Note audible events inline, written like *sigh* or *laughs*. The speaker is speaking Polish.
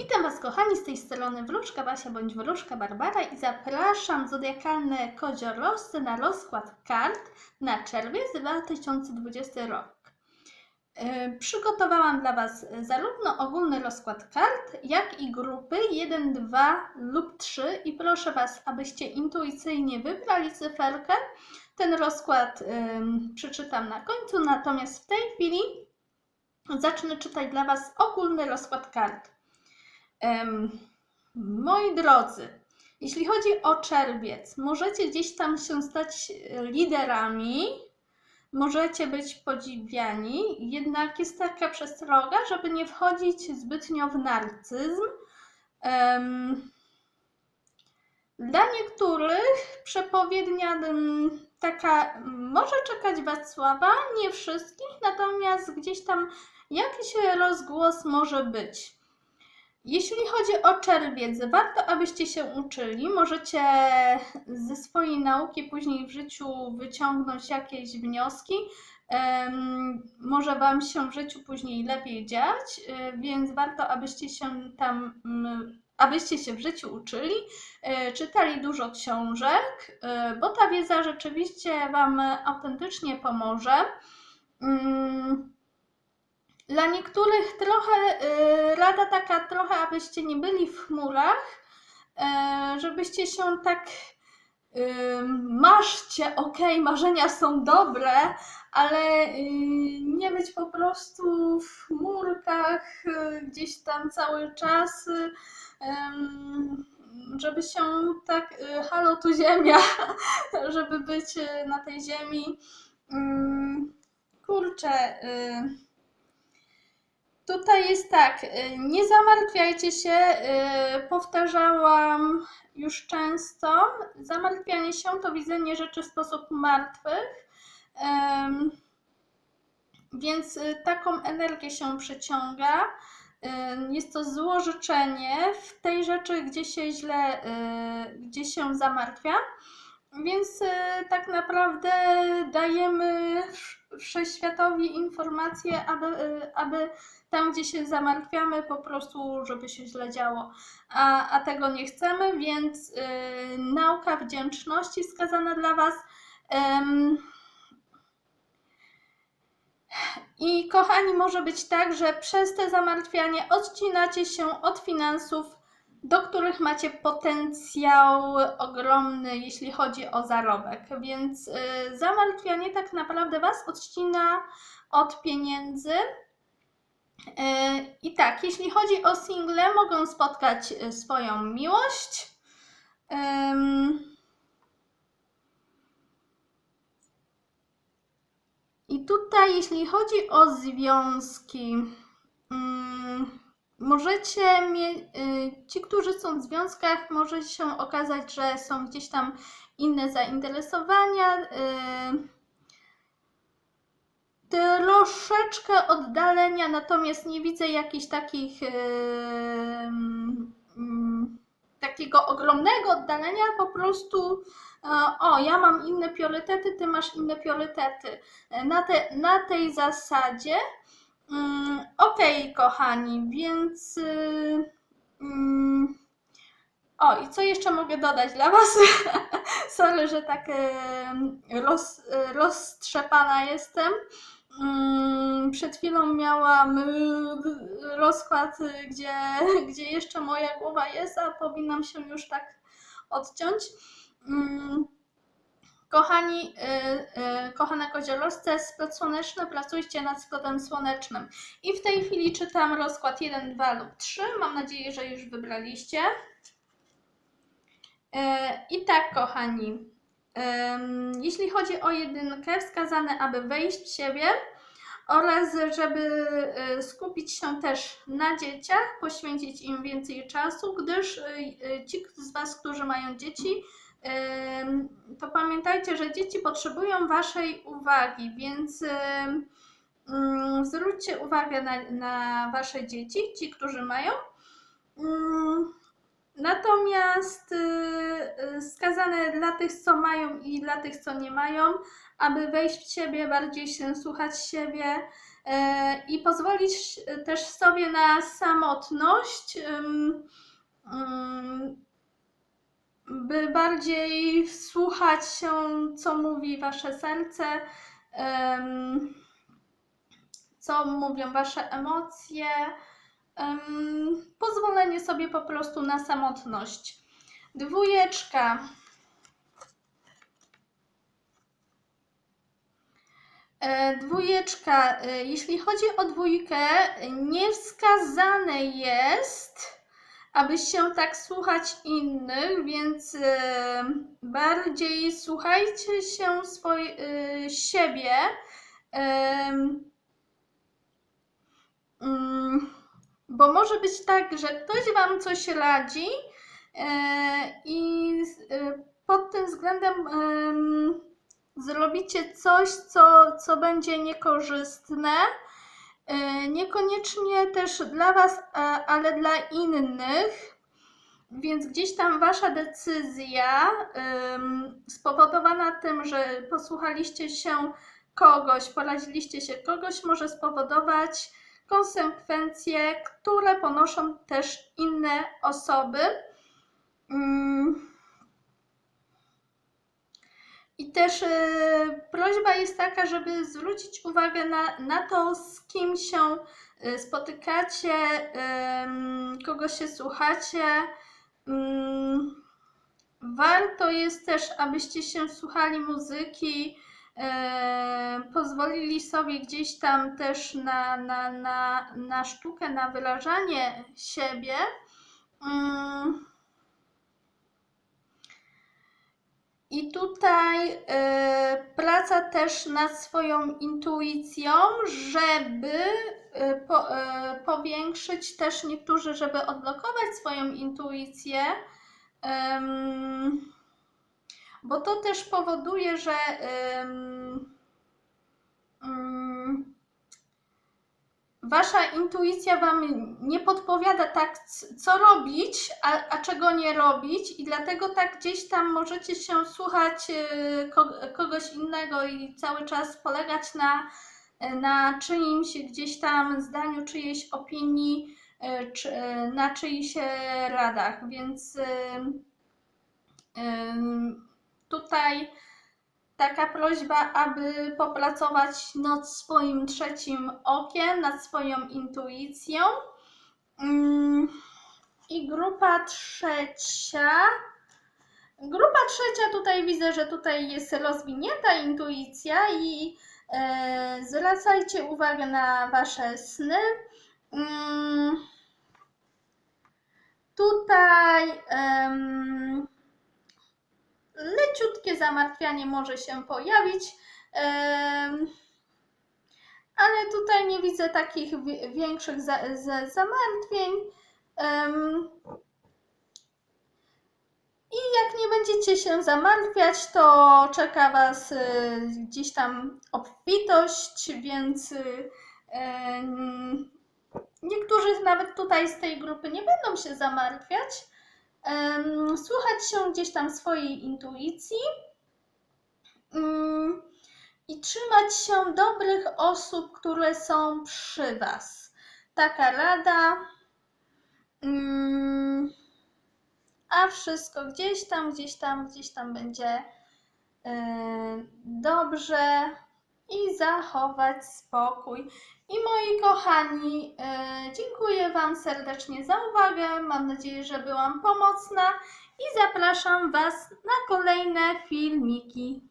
Witam Was kochani z tej strony Wróżka Basia bądź Wróżka Barbara i zapraszam zodiakalne koziorosy na rozkład kart na czerwiec 2020 rok. Yy, Przygotowałam dla Was zarówno ogólny rozkład kart, jak i grupy 1, 2 lub 3 i proszę Was, abyście intuicyjnie wybrali cyferkę. Ten rozkład ym, przeczytam na końcu, natomiast w tej chwili zacznę czytać dla Was ogólny rozkład kart. Moi drodzy, jeśli chodzi o czerwiec, możecie gdzieś tam się stać liderami, możecie być podziwiani, jednak jest taka przestroga, żeby nie wchodzić zbytnio w narcyzm. Dla niektórych przepowiednia taka może czekać Was nie wszystkich, natomiast gdzieś tam jakiś rozgłos może być. Jeśli chodzi o czerwiec, warto abyście się uczyli. Możecie ze swojej nauki później w życiu wyciągnąć jakieś wnioski. Może Wam się w życiu później lepiej dziać, y, więc warto, abyście się tam, mm, abyście się w życiu uczyli, y, czytali dużo książek, y, bo ta wiedza rzeczywiście Wam autentycznie pomoże. Dla niektórych trochę y, rada taka trochę, abyście nie byli w chmurach, y, żebyście się tak y, maszcie, okej, marzenia są dobre, ale nie być po prostu w chmurkach gdzieś tam cały czas, żeby się tak, halo tu ziemia, *laughs* żeby być na tej ziemi. Mm, Kurczę, Tutaj jest tak, y, nie zamartwiajcie się, y, powtarzałam już często. Zamartwianie się to widzenie rzeczy w sposób martwych, więc y, taką energię się przyciąga. Jest to złożyczenie w tej rzeczy, gdzie się źle, gdzie się zamartwia. Więc y, tak naprawdę dajemy wsz- wszechświatowi informacje, aby, y, aby tam, gdzie się zamartwiamy, po prostu, żeby się źle działo. A, a tego nie chcemy, więc y, nauka wdzięczności wskazana dla Was. Ym, I kochani, może być tak, że przez te zamartwianie odcinacie się od finansów, do których macie potencjał ogromny, jeśli chodzi o zarobek. Więc y, zamartwianie tak naprawdę Was odcina od pieniędzy. Y, I tak, jeśli chodzi o single, mogą spotkać y, swoją miłość. I tutaj, jeśli chodzi o związki, możecie mieć, ci, którzy są w związkach, może się okazać, że są gdzieś tam inne zainteresowania. y, Troszeczkę oddalenia, natomiast nie widzę jakichś takich y, mm, takiego ogromnego oddalenia, po prostu o, ja mam inne priorytety, ty masz inne priorytety. Na, te, na tej zasadzie. Mm, Okej, kochani, więc. y, mm, o, i co jeszcze mogę dodać dla Was? *laughs* Sorry, że tak em, roz, roztrzepana jestem. Mm, Przed chwilą miałam y, rozkład, y, gdzie, *laughs* gdzie jeszcze moja głowa jest, a powinnam się już tak odciąć. Kochani, y, y, kochane koziolosce, splot słoneczny, pracujcie nad splotem słonecznym. I w tej chwili czytam rozkład 1, 2 lub 3. Mam nadzieję, że już wybraliście. E, I tak, kochani, em, jeśli chodzi o jedynkę, wskazane, aby wejść w siebie oraz żeby e, skupić się też na dzieciach, poświęcić im więcej czasu, gdyż e, e, ci z Was, którzy mają dzieci, to pamiętajcie, że dzieci potrzebują Waszej uwagi, więc mm, zwróćcie uwagę na, na Wasze dzieci, ci, którzy mają. Mm, Natomiast y, y, wskazane dla tych, co mają i dla tych, co nie mają, aby wejść w siebie, bardziej się słuchać siebie, e, i pozwolić też sobie na samotność, ym, by bardziej wsłuchać się, co mówi wasze serce, co mówią wasze emocje. Pozwolenie sobie po prostu na samotność. Dwójeczka. E, Dwójeczka, e, jeśli chodzi o dwójkę, niewskazane jest, aby się tak słuchać innych, więc e, bardziej słuchajcie się swoj, e, siebie. Mm, bo może być tak, że ktoś Wam coś radzi e, i e, pod tym względem em, zrobicie coś, co, co będzie niekorzystne. E, Niekoniecznie też dla Was, a- ale dla innych. Więc gdzieś tam Wasza decyzja spowodowana tym, że posłuchaliście się kogoś, poradziliście się kogoś, może spowodować konsekwencje, które ponoszą też inne osoby. Mm. I też e, prośba jest taka, żeby zwrócić uwagę na, na to, z kim się e, spotykacie, kogo się słuchacie. Mm, Warto jest też, abyście się słuchali muzyki, e, pozwolili sobie gdzieś tam też na, na, na, na sztukę, na wyrażanie siebie. I tutaj e, praca też nad swoją intuicją, żeby e, po, e, powiększyć też niektórzy, żeby odblokować swoją intuicję, bo to też powoduje, że Wasza intuicja Wam nie podpowiada tak, co robić, a, a czego nie robić, i dlatego tak gdzieś tam możecie się słuchać e, ko- kogoś innego i cały czas polegać na, na czyimś gdzieś tam zdaniu, czyjejś opinii, e, czy, e, na czyichś e, radach. Więc tutaj taka prośba, aby popracować nad swoim trzecim okiem, nad swoją intuicją. Mm, I grupa trzecia. Grupa trzecia, tutaj widzę, że tutaj jest rozwinięta intuicja i e, zwracajcie uwagę na Wasze sny. Mm, tutaj em, leciutkie zamartwianie może się pojawić, ale tutaj nie widzę takich wi- większych za, za, zamartwień. I jak nie będziecie się zamartwiać, to czeka Was y, gdzieś tam obfitość, więc y, niektórzy nawet tutaj z tej grupy nie będą się zamartwiać słuchać się gdzieś tam swojej intuicji mm, i trzymać się dobrych osób, które są przy Was. Taka rada. Mm, a wszystko gdzieś tam, gdzieś tam, gdzieś tam będzie dobrze i zachować spokój. I moi kochani, e, dziękuję Wam serdecznie za uwagę. Mam nadzieję, że byłam pomocna i zapraszam Was na kolejne filmiki.